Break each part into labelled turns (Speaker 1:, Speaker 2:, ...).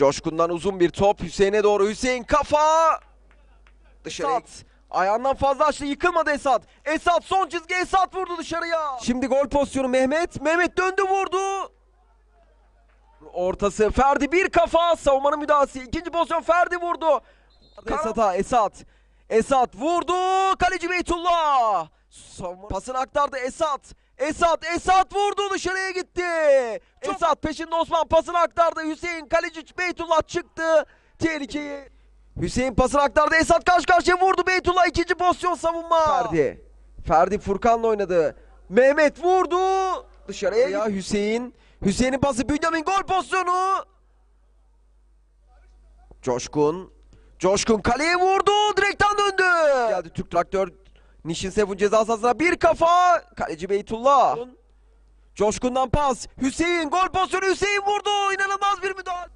Speaker 1: Coşkun'dan uzun bir top Hüseyin'e doğru. Hüseyin kafa. Dışarı. Esat. Ayağından fazla açtı yıkılmadı Esat. Esat son çizgi Esat vurdu dışarıya. Şimdi gol pozisyonu Mehmet. Mehmet döndü vurdu. Ortası Ferdi bir kafa savunmanın müdahalesi. İkinci pozisyon Ferdi vurdu. Esat'a Esat. Esat vurdu. Kaleci Beytullah. Savunma pasını aktardı Esat. Esat Esat vurdu dışarıya gitti. Esat peşinde Osman pasını aktardı. Hüseyin kaleci Beytullah çıktı. Tehlikeyi. Hüseyin pasını aktardı. Esat karşı karşıya vurdu. Beytullah ikinci pozisyon savunma. Ferdi. Ferdi Furkan'la oynadı. Mehmet vurdu. Dışarıya ya Hüseyin. Hüseyin'in pası Bünyamin gol pozisyonu. Coşkun. Coşkun kaleye vurdu. Direkten döndü. Geldi Türk traktör. Nişin Sefun ceza sahasına bir kafa. Kaleci Beytullah. Coşkun'dan pas. Hüseyin gol pozisyonu Hüseyin vurdu. İnanılmaz bir müdahale.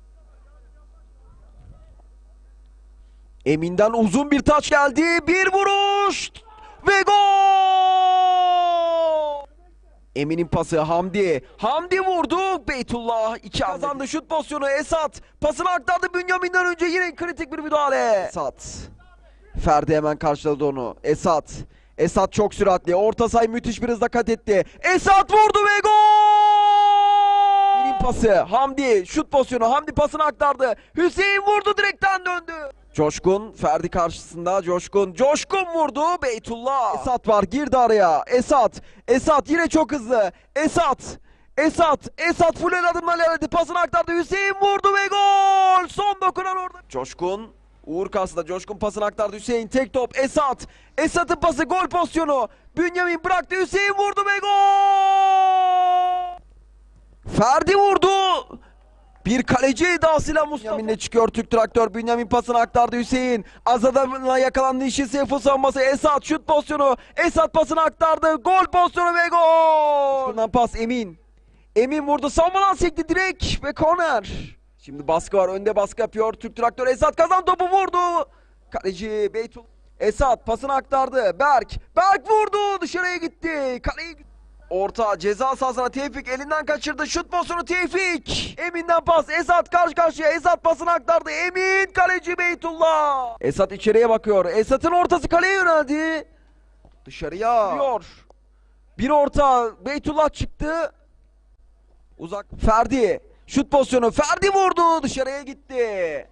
Speaker 1: Emin'den uzun bir taç geldi. Bir vuruş. Ve gol. Emin'in pası Hamdi. Hamdi vurdu. Beytullah iki kazandı şut pozisyonu. Esat pasını aktardı Bünyamin'den önce yine kritik bir müdahale. Esat. Ferdi hemen karşıladı onu. Esat. Esat çok süratli. Orta say müthiş bir hızla kat etti. Esat vurdu ve gol! Pası. Hamdi şut pozisyonu. Hamdi pasını aktardı. Hüseyin vurdu direkten döndü. Coşkun Ferdi karşısında Coşkun Coşkun vurdu Beytullah Esat var girdi araya Esat Esat yine çok hızlı Esat Esat Esat full adımlarla ilerledi pasını aktardı Hüseyin vurdu ve gol son dokunan orada Coşkun Uğur karşısında Coşkun pasını aktardı Hüseyin tek top Esat Esat'ın pası gol pozisyonu Bünyamin bıraktı Hüseyin vurdu ve gol Ferdi vurdu bir kaleci edasıyla Mustafa. Bünyamin'le çıkıyor Türk traktör. Bünyamin pasını aktardı Hüseyin. Azad'la yakalandı Seyful savunması. Esat şut pozisyonu. Esat pasını aktardı. Gol pozisyonu ve gol. Şundan pas Emin. Emin vurdu. Savunmadan sekti direkt ve korner. Şimdi baskı var. Önde baskı yapıyor. Türk traktör Esat kazan topu vurdu. Kaleci Beytul. Esat pasını aktardı. Berk. Berk vurdu. Dışarıya gitti. Kaleyi Orta ceza sahasına Tevfik elinden kaçırdı. Şut pozisyonu Tevfik. Emin'den pas. Esat karşı karşıya. Esat pasını aktardı. Emin kaleci Beytullah. Esat içeriye bakıyor. Esat'ın ortası kaleye yöneldi. Dışarıya. Diyor. Bir orta. Beytullah çıktı. Uzak. Ferdi. Şut pozisyonu. Ferdi vurdu. Dışarıya gitti.